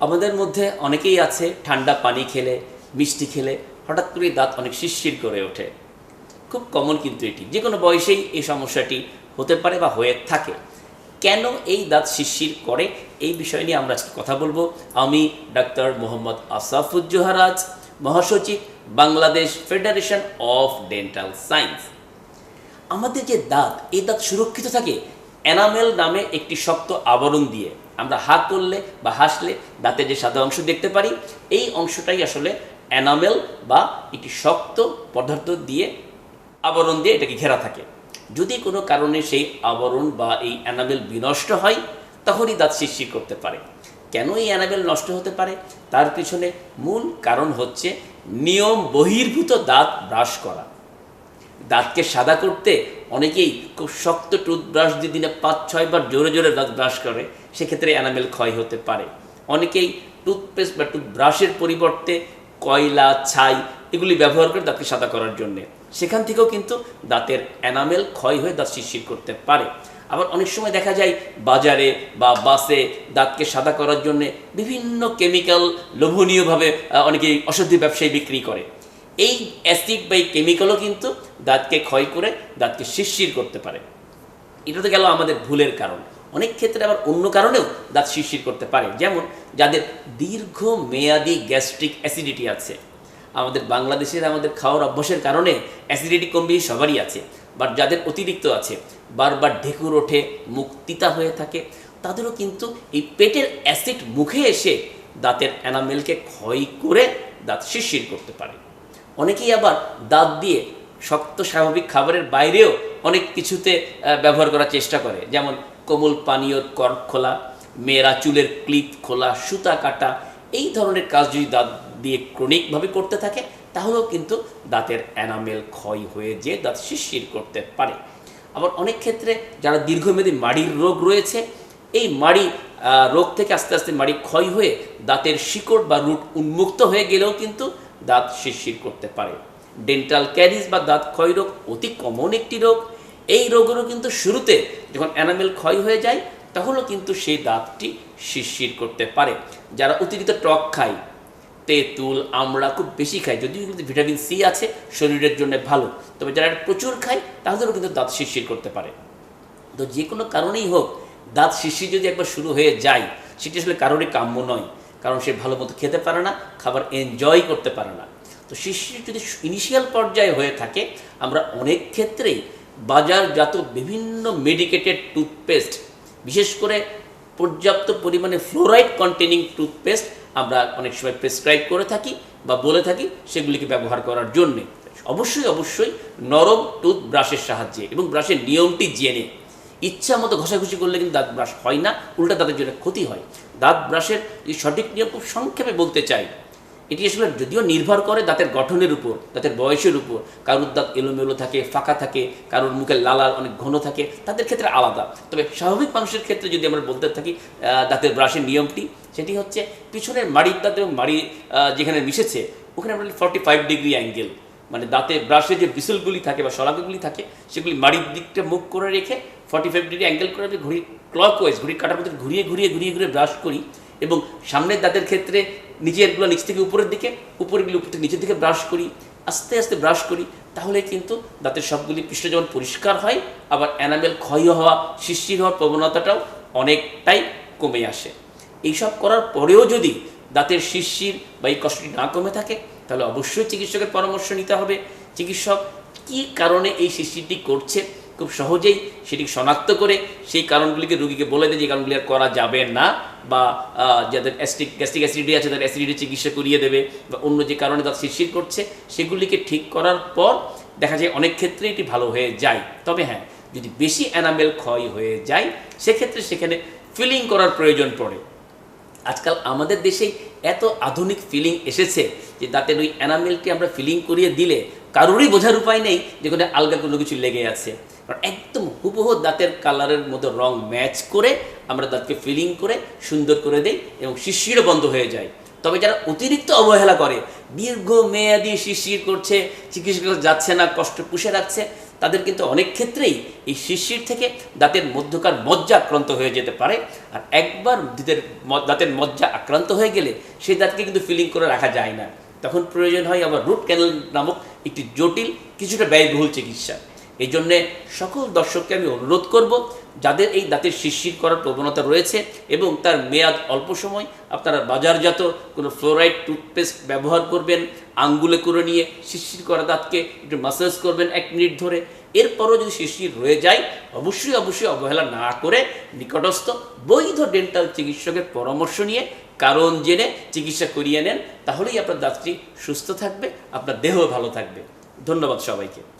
আমাদের মধ্যে অনেকেই আছে, ঠান্ডা পানি খেলে, মিষ্টি খেলে, হঠাৎ করে দাঁত অনেক শিরশির করে ওঠে। খুব কমন কিন্তু এটি। যে কোনো বয়সেই এই সমস্যাটি হতে পারে বা হয়ে থাকে। কেন এই দাঁত শিরশির করে? এই বিষয় নিয়ে আমরা আজকে কথা বলব। আমি ডাক্তার মোহাম্মদ আসাফুজ্জোহারাজ মহাসচিব, Bangladesh federation of dental science. আমাদের যে দাঁত, এই দাঁত সুরক্ষিত থাকে? এনামেল নামে একটি শক্ত আবরণ দিয়ে। আমরা হাত তুললে বা হাসলে দাঁতের যে সাদা অংশ দেখতে পারি, এই অংশটাই আসলে অ্যানামেল বা একটি শক্ত পদার্থ দিয়ে আবরণ দিয়ে এটাকে ঘেরা থাকে। যদি কোনো কারণে সেই আবরণ বা এই অ্যানাবেল বিনষ্ট হয়, তখনই দাঁত শিরশির করতে পারে। কেন এই অ্যানাবেল নষ্ট হতে পারে? তার পিছনে মূল কারণ হচ্ছে নিয়ম বহির্ভূত দাঁত ব্রাশ করা। দাঁতকে সাদা করতে অনেকেই খুব শক্ত টুথব্রাশ দিয়ে দিনে পাঁচ ছয়বার জোরে জোরে দাঁত ব্রাশ করে সেক্ষেত্রে অ্যানামেল ক্ষয় হতে পারে। অনেকেই টুথপেস্ট বা টুথব্রাশের পরিবর্তে কয়লা ছাই এগুলি ব্যবহার করে দাঁতকে সাদা করার জন্যে। সেখান থেকেও কিন্তু দাঁতের অ্যানামেল ক্ষয় হয়ে দাঁত শিরশির করতে পারে। আবার অনেক সময় দেখা যায় বাজারে বা বাসে দাঁতকে সাদা করার জন্য বিভিন্ন কেমিক্যাল লোভনীয়ভাবে আহ, অনেকেই অসাধ্য ব্যবসায়ী বিক্রি করে। এই অ্যাসিড বা এই কেমিক্যালও কিন্তু দাঁতকে ক্ষয় করে দাঁতকে শিরশির করতে পারে। এটা তো গেল আমাদের ভুলের কারণ। অনেক ক্ষেত্রে আবার অন্য কারণেও দাঁত শিরশির করতে পারে। যেমন যাদের দীর্ঘ মেয়াদি গ্যাস্ট্রিক অ্যাসিডিটি আছে। আমাদের বাংলাদেশের আমাদের খাওয়ার অভ্যাসের কারণে অ্যাসিডিটি কম বেশি সবারই আছে। বাট যাদের অতিরিক্ত আছে, বারবার ঢেকুর ওঠে, মুখ তিতা হয়ে থাকে, তাদেরও কিন্তু এই পেটের অ্যাসিড মুখে এসে দাঁতের অ্যানামেলকে ক্ষয় করে দাঁত শিরশির করতে পারে। অনেকেই আবার দাঁত দিয়ে শক্ত স্বাভাবিক খাবারের বাইরেও অনেক কিছুতে ব্যবহার করার চেষ্টা করে। যেমন কোমল পানীয়র কর্ক খোলা, মেয়েরা চুলের ক্লিপ খোলা, সুতা কাটা, এই ধরনের কাজ যদি দাঁত দিয়ে ক্রনিকভাবে করতে থাকে, তাহলেও কিন্তু দাঁতের অ্যানামেল ক্ষয় হয়ে যেয়ে দাঁত শিরশির করতে পারে। আবার অনেক ক্ষেত্রে যারা দীর্ঘমেয়াদী মাড়ির রোগ রয়েছে, এই মাড়ি রোগ থেকে আস্তে আস্তে মাড়ি ক্ষয় হয়ে দাঁতের শিকড় বা রুট উন্মুক্ত হয়ে গেলেও কিন্তু দাঁত শিরশির করতে পারে। ডেন্টাল ক্যারিজ বা দাঁত ক্ষয় রোগ অতি কমন একটি রোগ। এই রোগেরও কিন্তু শুরুতে যখন অ্যানামেল ক্ষয় হয়ে যায়, তখনও কিন্তু সেই দাঁতটি শিরশির করতে পারে। যারা অতিরিক্ত টক খায়, তেঁতুল আমরা খুব বেশি খাই যদিও কিন্তু ভিটামিন সি আছে, শরীরের জন্য ভালো। তবে যারা প্রচুর খায়, তাদেরও কিন্তু দাঁত শিরশির করতে পারে। তো যে কোনো কারণেই হোক, দাঁত শিশি যদি একবার শুরু হয়ে যায়, সেটি আসলে কারোরই কাম্য নয়। কারণ সে ভালো মতো খেতে পারে না, খাবার এনজয় করতে পারে না। তো শিশির যদি ইনিশিয়াল পর্যায়ে হয়ে থাকে, আমরা অনেক ক্ষেত্রেই বাজারজাত বিভিন্ন মেডিকেটেড টুথপেস্ট বিশেষ করে পর্যাপ্ত পরিমাণে ফ্লোরাইড কন্টেনিং টুথপেস্ট আমরা অনেক সময় প্রেসক্রাইব করে থাকি বা বলে থাকি সেগুলিকে ব্যবহার করার জন্যে। অবশ্যই অবশ্যই নরম টুথ ব্রাশের সাহায্যে এবং ব্রাশের নিয়মটি জেনে। ইচ্ছা মতো ঘষাঘষি করলে কিন্তু দাঁত ব্রাশ হয় না, উল্টা দাঁতের জন্য ক্ষতি হয়। দাঁত ব্রাশের সঠিক নিয়ম খুব সংক্ষেপে বলতে চাই। এটি আসলে যদিও নির্ভর করে দাঁতের গঠনের উপর, দাঁতের বয়সের উপর। কারোর দাঁত এলোমেলো থাকে, ফাঁকা থাকে, কারোর মুখে লালার অনেক ঘন থাকে, তাদের ক্ষেত্রে আলাদা। তবে স্বাভাবিক মানুষের ক্ষেত্রে যদি আমরা বলতে থাকি দাঁতের ব্রাশের নিয়মটি, সেটি হচ্ছে পিছনের মাড়ির দাঁত এবং মাড়ি যেখানে মিশেছে, ওখানে আমরা ফর্টি ফাইভ ডিগ্রি অ্যাঙ্গেল মানে দাঁতে ব্রাশে যে বিসলগুলি থাকে বা শলাকাগুলি থাকে, সেগুলি মাড়ির দিকটা মুখ করে রেখে ফর্টি ফাইভ ডিগ্রি অ্যাঙ্গেল করে ঘড়ি ক্লক ওয়াইজ ঘড়ির কাটার মধ্যে ঘুরিয়ে ঘুরিয়ে ঘুরিয়ে ঘুরিয়ে ব্রাশ করি এবং সামনের দাঁতের ক্ষেত্রে নিচেরগুলো নিচ থেকে উপরের দিকে, উপরেরগুলো উপর থেকে নিচের দিকে ব্রাশ করি, আস্তে আস্তে ব্রাশ করি, তাহলে কিন্তু দাঁতের সবগুলি পৃষ্ঠ যেমন পরিষ্কার হয়, আবার অ্যানামেল ক্ষয় হওয়া শিশির হওয়ার প্রবণতাটাও অনেকটাই কমে আসে। এইসব করার পরেও যদি দাঁতের শিরশির বা এই কষ্টটি না কমে থাকে, তাহলে অবশ্যই চিকিৎসকের পরামর্শ নিতে হবে। চিকিৎসক কী কারণে এই শিরশিরটি করছে খুব সহজেই সেটি শনাক্ত করে সেই কারণগুলিকে রুগীকে বলে দেয় যে কারণগুলি আর করা যাবে না। বা যাদের অ্যাস্টিক গ্যাস্ট্রিক অ্যাসিডিটি আছে, তাদের অ্যাসিডিটি চিকিৎসা করিয়ে দেবে বা অন্য যে কারণে তার শিরশির করছে, সেগুলিকে ঠিক করার পর দেখা যায় অনেক ক্ষেত্রে এটি ভালো হয়ে যায়। তবে হ্যাঁ যদি বেশি অ্যানামেল ক্ষয় হয়ে যায়, সেক্ষেত্রে সেখানে ফিলিং করার প্রয়োজন পড়ে। আজকাল আমাদের দেশে এত আধুনিক ফিলিং এসেছে যে দাঁতের ওই অ্যানামেলটি আমরা ফিলিং করিয়ে দিলে কারোরই বোঝার উপায় নেই যে কোনো আলগা কোনো কিছু লেগে আছে। একদম হুবহু দাঁতের কালারের মতো রং ম্যাচ করে আমরা দাঁতকে ফিলিং করে সুন্দর করে দেই এবং শিশিরও বন্ধ হয়ে যায়। তবে যারা অতিরিক্ত অবহেলা করে দীর্ঘ মেয়াদি শিশির করছে চিকিৎসক যাচ্ছে না, কষ্ট পুষে রাখছে, তাদের কিন্তু অনেক ক্ষেত্রেই এই শিশির থেকে দাঁতের মধ্যকার মজ্জা আক্রান্ত হয়ে যেতে পারে। আর একবার দাঁতের মজ্জা আক্রান্ত হয়ে গেলে সেই দাঁতকে কিন্তু ফিলিং করে রাখা যায় না। তখন প্রয়োজন হয় আবার রুট ক্যানেল নামক একটি জটিল কিছুটা ব্যয়বহুল চিকিৎসা। এই জন্যে সকল দর্শককে আমি অনুরোধ করব, যাদের এই দাঁতের শিরশির করার প্রবণতা রয়েছে এবং তার মেয়াদ অল্প সময়, আপনারা বাজারজাত কোনো ফ্লোরাইড টুথপেস্ট ব্যবহার করবেন, আঙ্গুলে করে নিয়ে শিরশির করা দাঁতকে একটু মাসাজ করবেন এক মিনিট ধরে। এরপরও যদি শিরশির রয়ে যায়, অবশ্যই অবশ্যই অবহেলা না করে নিকটস্থ বৈধ ডেন্টাল চিকিৎসকের পরামর্শ নিয়ে কারণ জেনে চিকিৎসা করিয়ে নেন, তাহলেই আপনার দাঁতটি সুস্থ থাকবে, আপনার দেহ ভালো থাকবে। ধন্যবাদ সবাইকে।